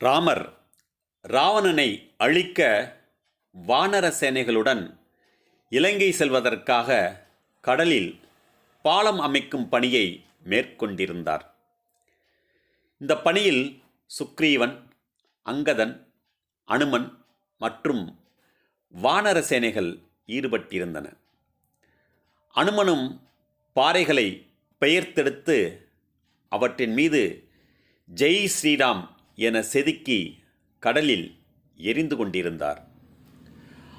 ராமர் ராவணனை அழிக்க வானர சேனைகளுடன் இலங்கை செல்வதற்காக கடலில் பாலம் அமைக்கும் பணியை மேற்கொண்டிருந்தார். இந்த பணியில் சுக்ரீவன் அங்கதன் அனுமன் மற்றும் வானர சேனைகள் ஈடுபட்டிருந்தன. அனுமனும் பாறைகளை பெயர்த்தெடுத்து அவற்றின் மீது ஜெய் ஸ்ரீராம் என செதுக்கி கடலில் எரிந்து கொண்டிருந்தார்.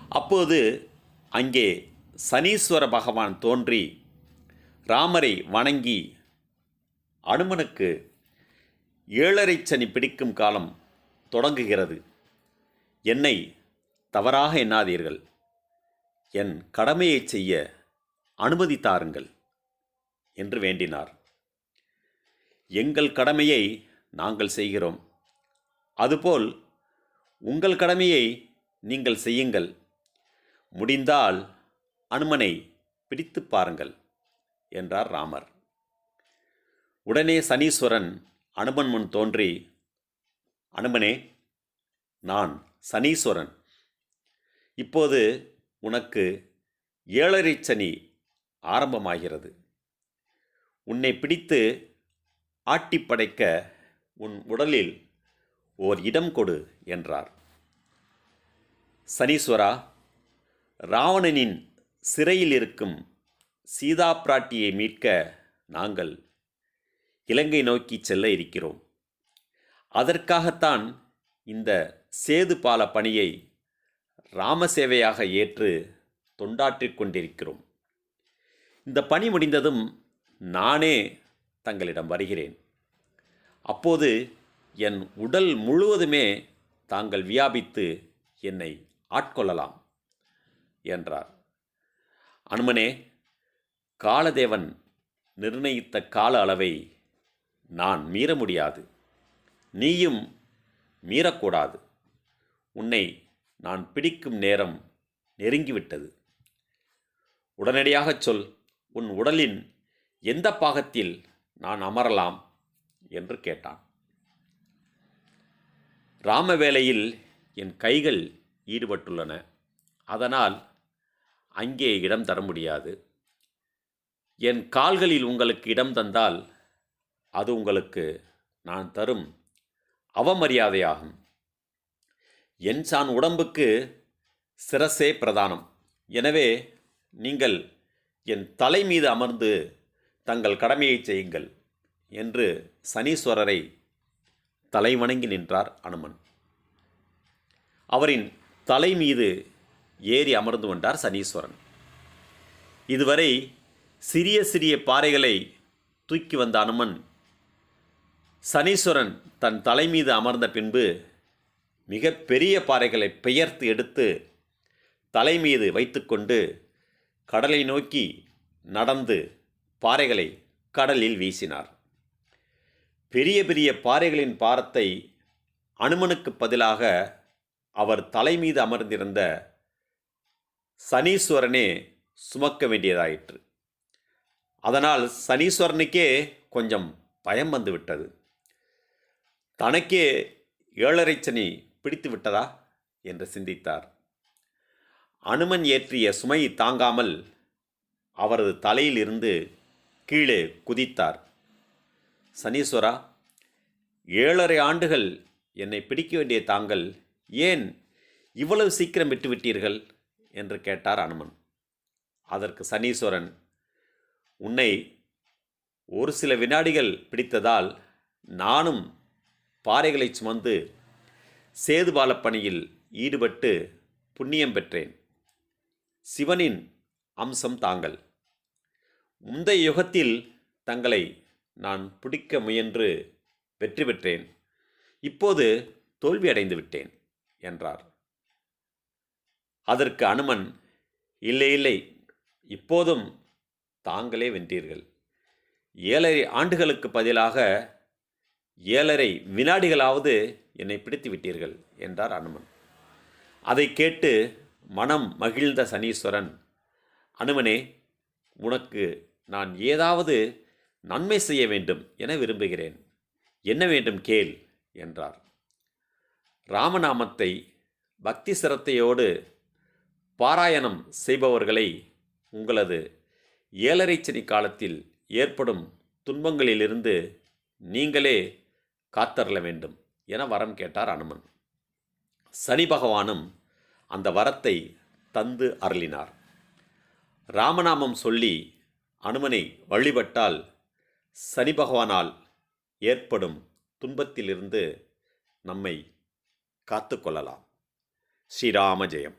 அப்போது அங்கே சனீஸ்வர பகவான் தோன்றி ராமரை வணங்கி அனுமனுக்கு ஏழரை சனி பிடிக்கும் காலம் தொடங்குகிறது. என்னை தவறாக எண்ணாதீர்கள். என் கடமையைச் செய்ய அனுமதி தாருங்கள் என்று வேண்டினார். எங்கள் கடமையை நாங்கள் செய்கிறோம். அதுபோல் உங்கள் கடமையை நீங்கள் செய்யுங்கள். முடிந்தால் அனுமனை பிடித்துப் பாருங்கள் என்றார் ராமர். உடனே சனீஸ்வரன் அனுமன் முன் தோன்றி அனுமனே நான் சனீஸ்வரன். இப்போது உனக்கு ஏழரை சனி ஆரம்பமாகிறது. உன்னை பிடித்து ஆட்டிப்படைக்க உன் உடலில் ஓர் இடம் கொடு என்றார். சனீஸ்வரா ராவணனின் சிறையில் இருக்கும் சீதா பிராட்டியை மீட்க நாங்கள் இலங்கை நோக்கி செல்ல இருக்கிறோம். அதற்காகத்தான் இந்த சேது பால பணியை ராமசேவையாக ஏற்று தொண்டாற்றிக் கொண்டிருக்கிறோம். இந்த பணி முடிந்ததும் நானே தங்களிடம் வருகிறேன். அப்போது என் உடல் முழுவதுமே தாங்கள் வியாபித்து என்னை ஆட்கொள்ளலாம் என்றார். அனுமனே காலதேவன் நிர்ணயித்த கால அளவை நான் மீற முடியாது. நீயும் மீறக்கூடாது. உன்னை நான் பிடிக்கும் நேரம் நெருங்கிவிட்டது. உடனடியாகச் சொல் உன் உடலின் எந்த பாகத்தில் நான் அமரலாம்? என்று கேட்டான். ராம வேலையில் என் கைகள் ஈடுபட்டுள்ளன. அதனால் அங்கே இடம் தர முடியாது. என் கால்களில் உங்களுக்கு இடம் தந்தால் அது உங்களுக்கு நான் தரும் அவமரியாதையாகும். என் சான் உடம்புக்கு சிரசே பிரதானம். எனவே நீங்கள் என் தலை மீது அமர்ந்து தங்கள் கடமையை செய்யுங்கள் என்று சனீஸ்வரரை தலைவணங்கி நின்றார் அனுமன். அவரின் தலை மீது ஏறி அமர்ந்து கொண்டார் சனீஸ்வரன். இதுவரை சிறிய சிறிய பாறைகளை தூக்கி வந்த அனுமன் சனீஸ்வரன் தன் தலை மீது அமர்ந்த பின்பு மிக பெரிய பாறைகளை பெயர்த்து எடுத்து தலை மீது வைத்துக்கொண்டு கடலை நோக்கி நடந்து பாறைகளை கடலில் வீசினார். பெரிய பெரிய பாறைகளின் பாரத்தை அனுமனுக்கு பதிலாக அவர் தலை மீது அமர்ந்திருந்த சனீஸ்வரனே சுமக்க வேண்டியதாயிற்று. அதனால் சனீஸ்வரனுக்கே கொஞ்சம் பயம் வந்துவிட்டது. தனக்கே ஏழரை சனி பிடித்து விட்டதா? என்று சிந்தித்தார். அனுமன் ஏற்றிய சுமை தாங்காமல் அவரது தலையிலிருந்து கீழே குதித்தார். சனீஸ்வரா ஏழரை ஆண்டுகள் என்னை பிடிக்க வேண்டிய தாங்கள் ஏன் இவ்வளவு சீக்கிரம் விட்டுவிட்டீர்கள்? என்று கேட்டார் அனுமன். அதற்கு சனீஸ்வரன் உன்னை ஒரு சில வினாடிகள் பிடித்ததால் நானும் பாறைகளை சுமந்து சேதுபாலப் பணியில் ஈடுபட்டு புண்ணியம் பெற்றேன். சிவனின் அம்சம் தாங்கள். முந்தைய யுகத்தில் தங்களை நான் பிடிக்க முயன்று வெற்றி பெற்றேன் இப்போது தோல்வி அடைந்து விட்டேன் என்றார். அதற்கு அனுமன் இல்லை இல்லை இப்போதும் தாங்களே வென்றீர்கள். ஏழரை ஆண்டுகளுக்கு பதிலாக ஏழரை வினாடிகளாவது என்னை பிடித்து விட்டீர்கள் என்றார் அனுமன். அதை கேட்டு மனம் மகிழ்ந்த சனீஸ்வரன் அனுமனே உனக்கு நான் ஏதாவது நன்மை செய்ய வேண்டும் என விரும்புகிறேன். என்ன வேண்டும் கேள் என்றார். ராமநாமத்தை பக்தி சிரத்தையோடு பாராயணம் செய்பவர்களை உங்களது ஏழரைச்சனி காலத்தில் ஏற்படும் துன்பங்களிலிருந்து நீங்களே காத்தரல வேண்டும் என வரம் கேட்டார் அனுமன். சனி பகவானும் அந்த வரத்தை தந்து அருளினார். ராமநாமம் சொல்லி அனுமனை வழிபட்டால் சனி பகவானால் ஏற்படும் துன்பத்திலிருந்து நம்மை காத்துக்கொள்ளலாம். ஸ்ரீராம ஜெயம்